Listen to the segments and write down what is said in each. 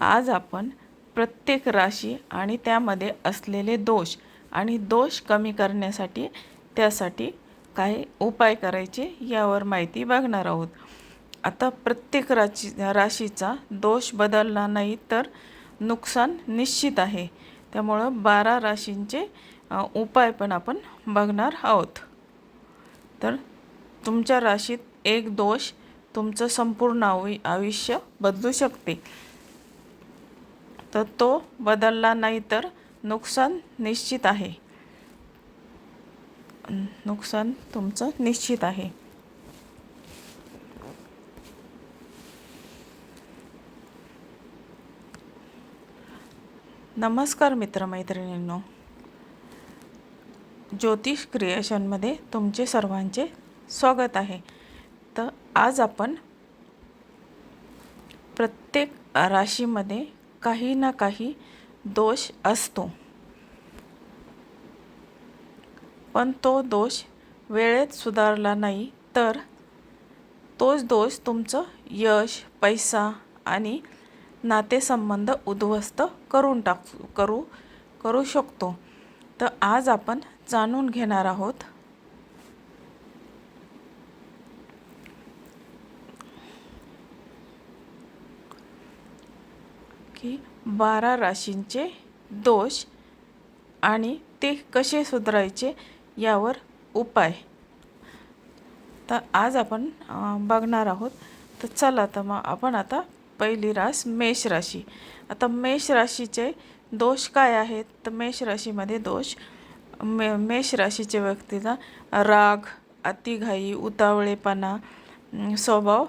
आज आपण प्रत्येक राशी आणि त्यामध्ये असलेले दोष आणि दोष कमी करण्यासाठी त्यासाठी काही उपाय करायचे यावर माहिती बघणार आहोत. आता प्रत्येक राशी राशीचा दोष बदलला नाही तर नुकसान निश्चित आहे. त्यामुळं बारा राशींचे उपाय पण आपण बघणार आहोत. तर तुमच्या राशीत एक दोष तुमचं संपूर्ण आयु आयुष्य बदलू शकते. तर तो बदलला नाही तर नुकसान निश्चित आहे. नुकसान तुमचं निश्चित आहे. नमस्कार मित्रमैत्रिणींनो. ज्योतिष क्रिएशनमध्ये तुमचे सर्वांचे स्वागत आहे. तर आज आपण प्रत्येक राशीमध्ये काही ना काही दोष असतो. पण तो दोष वेळेत सुधारला नाही तर तोच दोष तुमचं यश पैसा आणि नातेसंबंध उद्ध्वस्त करून टाक करू करू शकतो. तर आज आपण जाणून घेणार आहोत बारा राशींचे दोष आणि ते कसे सुधारायचे यावर उपाय. तर आज आपण बघणार आहोत. तर चला तर मग आपण आता पहिली रास मेष राशी. आता मेष राशीचे दोष काय आहेत? तर मेष राशीमध्ये दोष मे मेष राशीच्या व्यक्तीला राग अतिघाई उतावळेपणा स्वभाव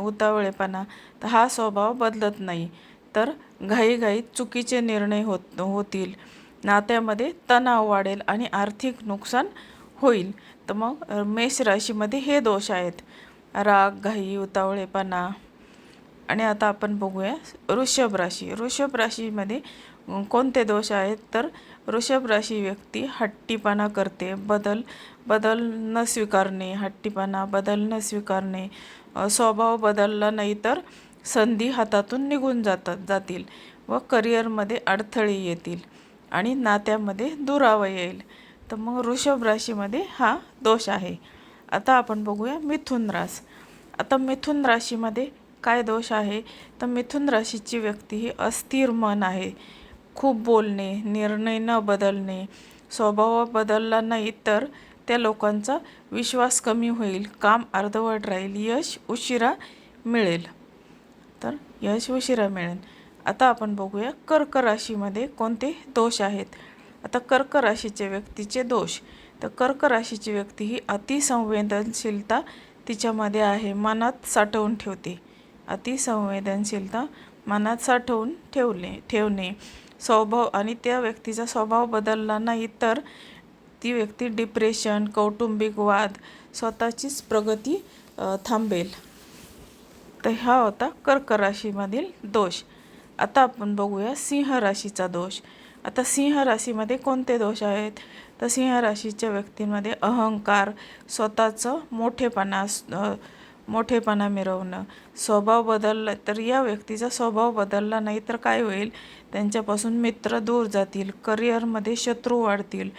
उतावळेपणा. तर हा स्वभाव बदलत नाही. तर घाईघाईत चुकीचे निर्णय होत होतील. नात्यामध्ये तणाव वाढेल आणि आर्थिक नुकसान होईल. तर मग मेष राशीमध्ये हे दोष आहेत. राग घाई उतावळेपणा. आणि आता आपण बघूया वृषभ राशी. वृषभ राशीमध्ये कोणते दोष आहेत? तर वृषभ राशी व्यक्ती हट्टीपणा करते. बदल बदल न स्वीकारणे हट्टीपणा बदल न स्वीकारणे. स्वभाव बदलला नाही तर संधी हातातून निघून जातात जातील व करिअरमध्ये अडथळे येतील आणि नात्यामध्ये दुरावा येईल. तर मग वृषभ राशीमध्ये हा दोष आहे. आता आपण बघूया मिथुन रास. आता मिथुन राशीमध्ये काय दोष आहे? तर मिथुन राशीची व्यक्ती ही अस्थिर मन आहे. खूप बोलणे निर्णय न बदलणे स्वभाव बदलला नाही तर त्या लोकांचा विश्वास कमी होईल काम अर्धवट राहील यश उशिरा मिळेल. यश उशिरा मिळेल. आता आपण बघूया कर्क राशीमध्ये कोणते दोष आहेत. आता कर्क राशीचे व्यक्तीचे दोष. तर कर्क राशीची व्यक्ती ही अतिसंवेदनशीलता तिच्यामध्ये आहे मनात साठवून ठेवते. अतिसंवेदनशीलता मनात साठवून ठेवले ठेवणे. स्वभाव आणि त्या व्यक्तीचा स्वभाव बदलला नाही तर ती व्यक्ती डिप्रेशन कौटुंबिक वाद स्वतःचीच प्रगती थांबेल. तर हा होता कर्क राशीमधील दोष. आता आपण बघूया सिंह राशीचा दोष. आता सिंह राशीमध्ये कोणते दोष आहेत? तर सिंह राशीच्या व्यक्तींमध्ये अहंकार स्वतःचं मोठेपणा मोठेपणा मिरवणं स्वभाव बदलला तर या व्यक्तीचा स्वभाव बदलला नाही तर काय होईल? त्यांच्यापासून मित्र दूर जातील करिअरमध्ये शत्रू वाढतील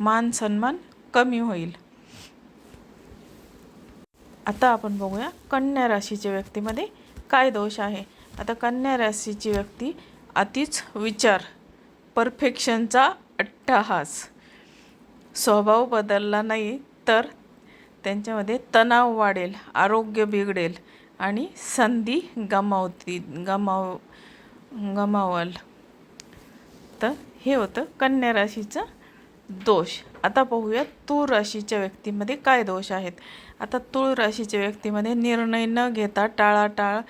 मान सन्मान कमी होईल. आता आपण बघूया कन्या राशीच्या व्यक्तीमध्ये काय दोष आहे. आता कन्या राशीची व्यक्ती अतिच विचार परफेक्शनचा अट्टहास. स्वभाव बदलला नाही तर त्यांच्यामध्ये तणाव वाढेल आरोग्य बिघडेल आणि संधी गमावती गमाव गमावल. तर हे होतं कन्या राशीचं दोष. आता पाहूया तू राशीच्या व्यक्तीमध्ये काय दोष आहेत. आता तुळ राशीच्या व्यक्तीमध्ये निर्णय न घेता टाळाटाळ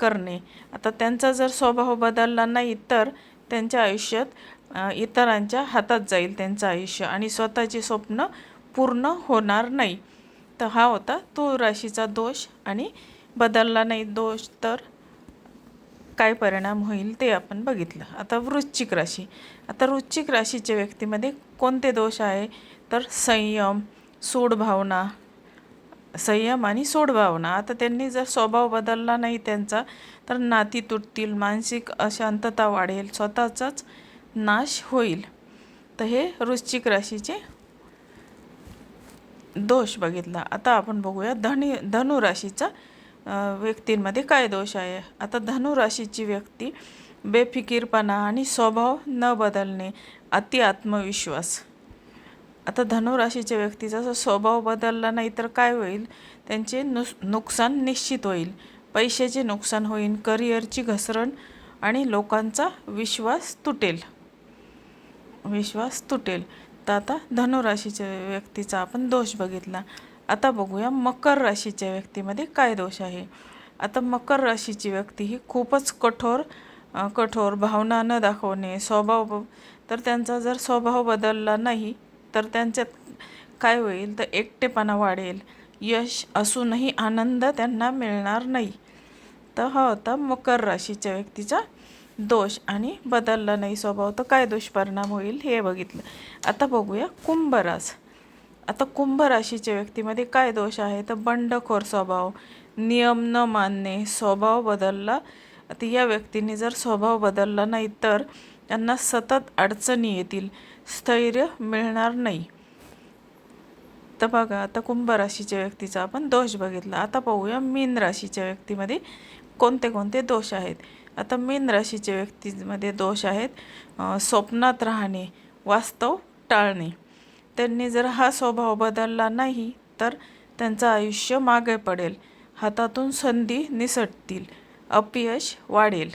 करणे. आता त्यांचा जर स्वभाव बदलला नाही तर त्यांच्या आयुष्यात इतरांच्या हातात जाईल त्यांचं आयुष्य आणि स्वतःची स्वप्न पूर्ण होणार नाही. तर हा होता तुळ राशीचा दोष आणि बदलला नाही दोष तर काय परिणाम होईल ते आपण बघितलं. आता वृश्चिक राशी. आता वृश्चिक राशीच्या व्यक्तीमध्ये कोणते दोष आहे? तर संयम सूड भावना संयम आणि सोडभावना आता त्यांनी जर स्वभाव बदलला नाही त्यांचा तर नाती तुटतील मानसिक अशांतता वाढेल स्वतःचाच नाश होईल. तर हे वृश्चिक राशीचे दोष बघितला. आता आपण बघूया धनी धनु राशीचा व्यक्तींमध्ये काय दोष आहे? आता धनु राशीची व्यक्ती बेफिकीरपणा आणि स्वभाव न बदलणे अति आत्मविश्वास. आता धनुराशीच्या व्यक्तीचा जर स्वभाव बदलला नाही तर काय होईल? त्यांचे नुस नुकसान निश्चित होईल. पैशाचे नुकसान होईल करिअरची घसरण आणि लोकांचा विश्वास तुटेल. विश्वास तुटेल. तर आता धनुराशीच्या व्यक्तीचा आपण दोष बघितला. आता बघूया मकर राशीच्या व्यक्तीमध्ये काय दोष आहे? आता मकर राशीची व्यक्ती ही खूपच कठोर कठोर भावना न दाखवणे स्वभाव तर त्यांचा जर स्वभाव बदलला नाही तर त्यांच्यात काय होईल? तर एकटेपणा वाढेल. यश असूनही आनंद त्यांना मिळणार नाही. तर हा होता मकर राशीच्या व्यक्तीचा दोष आणि बदलला नाही स्वभाव. तर काय दुष्परिणाम होईल हे बघितलं. आता बघूया कुंभरास आता कुंभ राशीच्या व्यक्तीमध्ये काय दोष आहे? तर बंडखोर स्वभाव. नियम न मानणे स्वभाव बदलला. आता या व्यक्तीने जर स्वभाव बदलला नाही तर त्यांना सतत अडचणी येतील. स्थैर्य मिळणार नाही. तर बघा आता कुंभ राशीच्या व्यक्तीचा आपण दोष बघितला. आता पाहूया मीन राशीच्या व्यक्तीमध्ये कोणते कोणते दोष आहेत. आता मीन राशीच्या व्यक्तीमध्ये दोष आहेत स्वप्नात राहणे वास्तव टाळणे. त्यांनी जर हा स्वभाव बदलला नाही तर त्यांचं आयुष्य मागे पडेल. हातातून संधी निसटतील. अपयश वाढेल.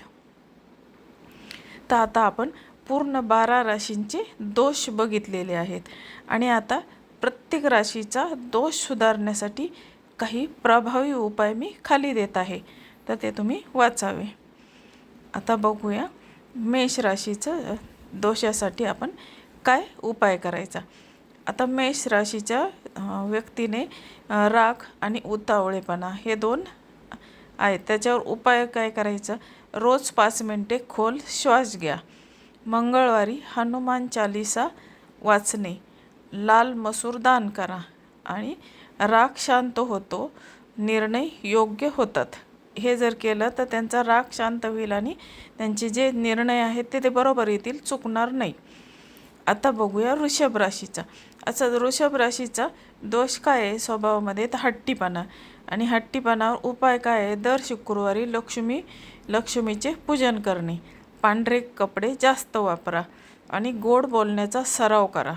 तर आता आपण पूर्ण बारा राशींचे दोष बघितलेले आहेत. आणि आता प्रत्येक राशीचा दोष सुधारण्यासाठी काही प्रभावी उपाय मी खाली देत आहे. तर ते तुम्ही वाचावे. आता बघूया मेष राशीचं दोषासाठी आपण काय उपाय करायचा? आता मेष राशीच्या व्यक्तीने राग आणि उतावळेपणा हे दोन आहेत. त्याच्यावर उपाय काय करायचं? रोज पाच मिनटे खोल श्वास घ्या. मंगळवारी हनुमान चालिसा वाचणे. लाल मसूर दान करा आणि राग शांत होतो. निर्णय योग्य होतात. हे जर केलं तर त्यांचा राग शांत होईल आणि त्यांचे जे निर्णय आहेत ते ते बरोबर येतील चुकणार नाही. आता बघूया वृषभ राशीचा. असं वृषभ राशीचा दोष काय आहे? स्वभावामध्ये तर हट्टीपणा. आणि हट्टीपणावर उपाय काय आहे? दर शुक्रवारी लक्ष्मी लक्ष्मीचे पूजन करणे. पांढरे कपडे जास्त वापरा आणि गोड बोलण्याचा सराव करा.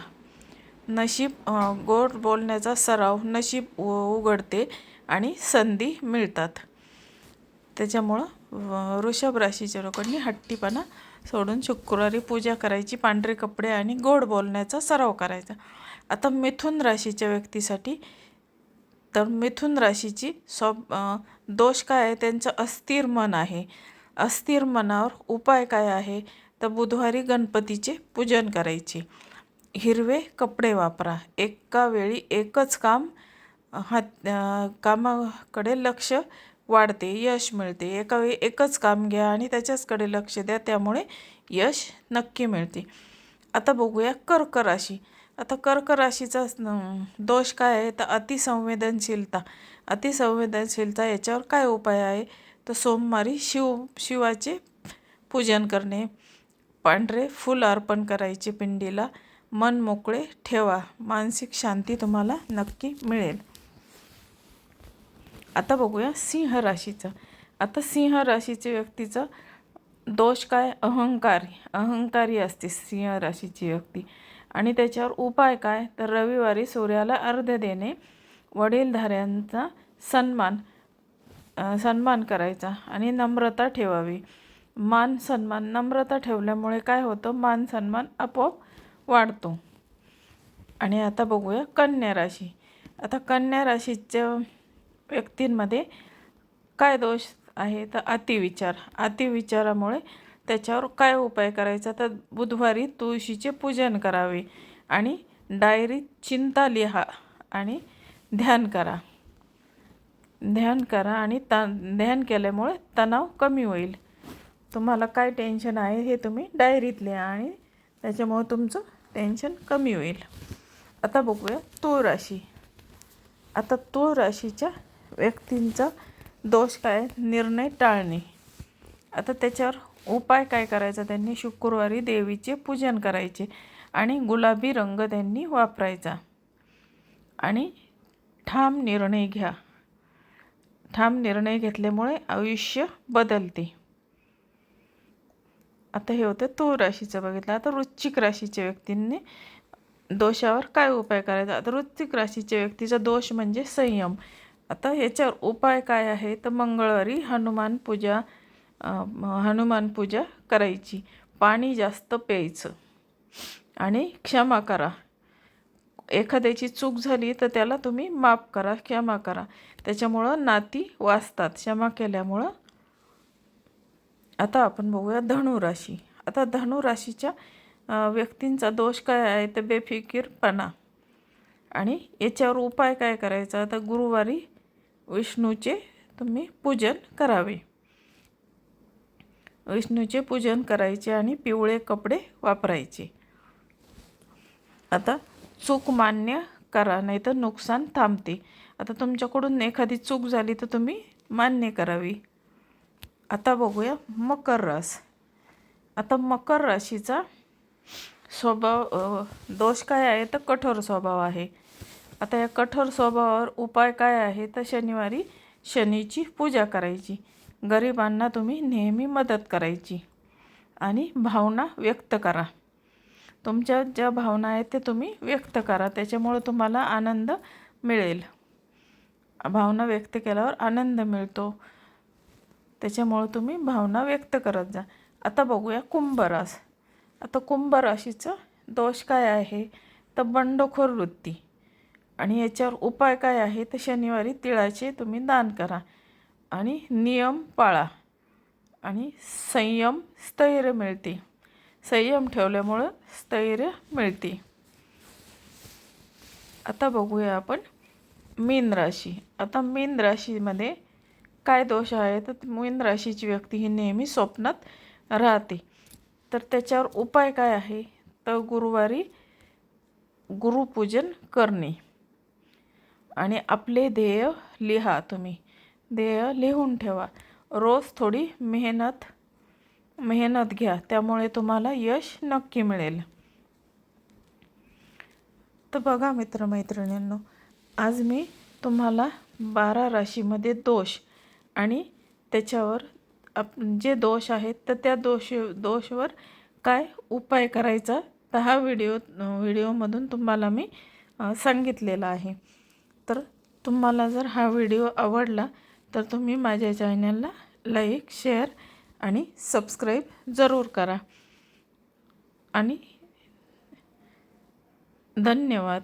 नशीब गोड बोलण्याचा सराव नशीब उ- उघडते आणि संधी मिळतात. त्याच्यामुळं वृषभ राशीच्या लोकांनी हट्टीपणा सोडून शुक्रवारी पूजा करायची पांढरे कपडे आणि गोड बोलण्याचा सराव करायचा. आता मिथुन राशीच्या व्यक्तीसाठी तर मिथुन राशीची स्व दोष काय आहे? त्यांचं अस्थिर मन आहे. अस्थिर मनावर उपाय काय आहे? तर बुधवारी गणपतीचे पूजन करायचे. हिरवे कपडे वापरा. एका वेळी एकच काम हात कामाकडे लक्ष वाढते यश मिळते. एका वेळी एकच काम घ्या आणि त्याच्याचकडे लक्ष द्या त्यामुळे यश नक्की मिळते. आता बघूया कर्क राशी. आता कर्क राशीचा दोष काय आहे? तर अतिसंवेदनशीलता. अतिसंवेदनशीलता याच्यावर काय उपाय आहे? तर सोमवारी शिव शिवाचे पूजन करणे. पांढरे फूल अर्पण करायचे पिंडीला. मन मोकळे ठेवा. मानसिक शांती तुम्हाला नक्की मिळेल. आता बघूया सिंह राशीचं. आता सिंह राशीच्या व्यक्तीचं दोष काय? अहंकारी. अहंकारी असते सिंह राशीची व्यक्ती. आणि त्याच्यावर उपाय काय? तर रविवारी सूर्याला अर्ध देणे. वडीलधाऱ्यांचा सन्मान सन्मान करायचा आणि नम्रता ठेवावी. मान सन्मान नम्रता ठेवल्यामुळे काय होतं? मान सन्मान आपोआप वाढतो. आणि आता बघूया कन्या राशी. आता कन्या राशीच्या व्यक्तींमध्ये काय दोष आहे? तर अतिविचार. अतिविचारामुळे त्याच्यावर काय उपाय करायचा? तर बुधवारी तुळशीचे पूजन करावे आणि डायरीत चिंता लिहा आणि ध्यान करा. ध्यान करा आणि ता ध्यान केल्यामुळे तणाव कमी होईल. तुम्हाला काय टेन्शन आहे हे तुम्ही डायरीत लिहा आणि त्याच्यामुळे तुमचं टेन्शन कमी होईल. आता बघूया तूळ राशी. आता तूळ राशीच्या व्यक्तींचा दोष काय? निर्णय टाळणे. आता त्याच्यावर उपाय काय करायचा? त्यांनी शुक्रवारी देवीचे पूजन करायचे आणि गुलाबी रंग त्यांनी वापरायचा. आणि ठाम निर्णय घ्या. ठाम निर्णय घेतल्यामुळे आयुष्य बदलते. आता हे होतं तूळ राशीचं बघितलं. आता वृश्चिक राशीच्या व्यक्तींनी दोषावर काय उपाय करायचा? आता वृश्चिक राशीच्या व्यक्तीचा दोष म्हणजे संयम. आता याच्यावर उपाय काय आहे? तर मंगळवारी हनुमान पूजा हनुमान पूजा करायची. पाणी जास्त प्यायचं. आणि क्षमा करा. एखाद्याची चूक झाली तर त्याला तुम्ही माफ करा क्षमा करा. त्याच्यामुळं नाती वाचतात. क्षमा केल्यामुळं आता आपण बघूया धनुराशी. आता धनुराशीच्या व्यक्तींचा दोष काय आहे? तर बेफिकीरपणा. आणि याच्यावर उपाय काय करायचा? तर गुरुवारी विष्णूचे तुम्ही पूजन करावे. विष्णूचे पूजन करायचे आणि पिवळे कपडे वापरायचे. आता चूक मान्य करा नाही तर नुकसान थांबते. आता तुमच्याकडून एखादी चूक झाली तर तुम्ही मान्य करावी. आता बघूया मकर रास. आता मकर राशीचा स्वभाव दोष काय आहे? तर कठोर स्वभाव आहे. आता या कठोर स्वभावावर उपाय काय आहे? तर शनिवारी शनीची पूजा करायची. गरिबांना तुम्ही नेहमी मदत करायची. आणि भावना व्यक्त करा. तुमच्या ज्या भावना आहेत ते तुम्ही व्यक्त करा. त्याच्यामुळं तुम्हाला आनंद मिळेल. भावना व्यक्त केल्यावर आनंद मिळतो. त्याच्यामुळं तुम्ही भावना व्यक्त करत जा. आता बघूया कुंभरास आता कुंभराशीचं दोष काय आहे? तर बंडखोर वृत्ती. आणि याच्यावर उपाय काय आहे? तर शनिवारी तिळाचे तुम्ही दान करा. आणि नियम पाळा आणि संयम स्थैर्य मिळते. संयम ठेवल्यामुळं स्थैर्य मिळते. आता बघूया आपण मीन राशी. आता मीन राशीमध्ये काय दोष आहे? तर मीन राशीची व्यक्ती ही नेहमी स्वप्नात राहते. तर त्याच्यावर उपाय काय आहे? तर गुरुवारी गुरुपूजन करणे. आणि आपले ध्येय लिहा तुम्ही. ध्येय लिहून ठेवा. रोज थोडी मेहनत मेहनत घ्या त्यामुळे तुम्हाला यश नक्की मिळेल. तर बघा मित्रमैत्रिणींनो आज मी तुम्हाला बारा राशीमध्ये दोष आणि त्याच्यावर आप जे दोष आहेत तर त्या दोष दोषवर काय उपाय करायचा तर हा व्हिडिओ व्हिडिओमधून तुम्हाला मी सांगितलेला आहे. तर तुम्हाला जर हा व्हिडिओ आवडला तर तुम्ही माझ्या चॅनलला लाईक शेअर आणि सबस्क्राईब जरूर करा. आणि धन्यवाद.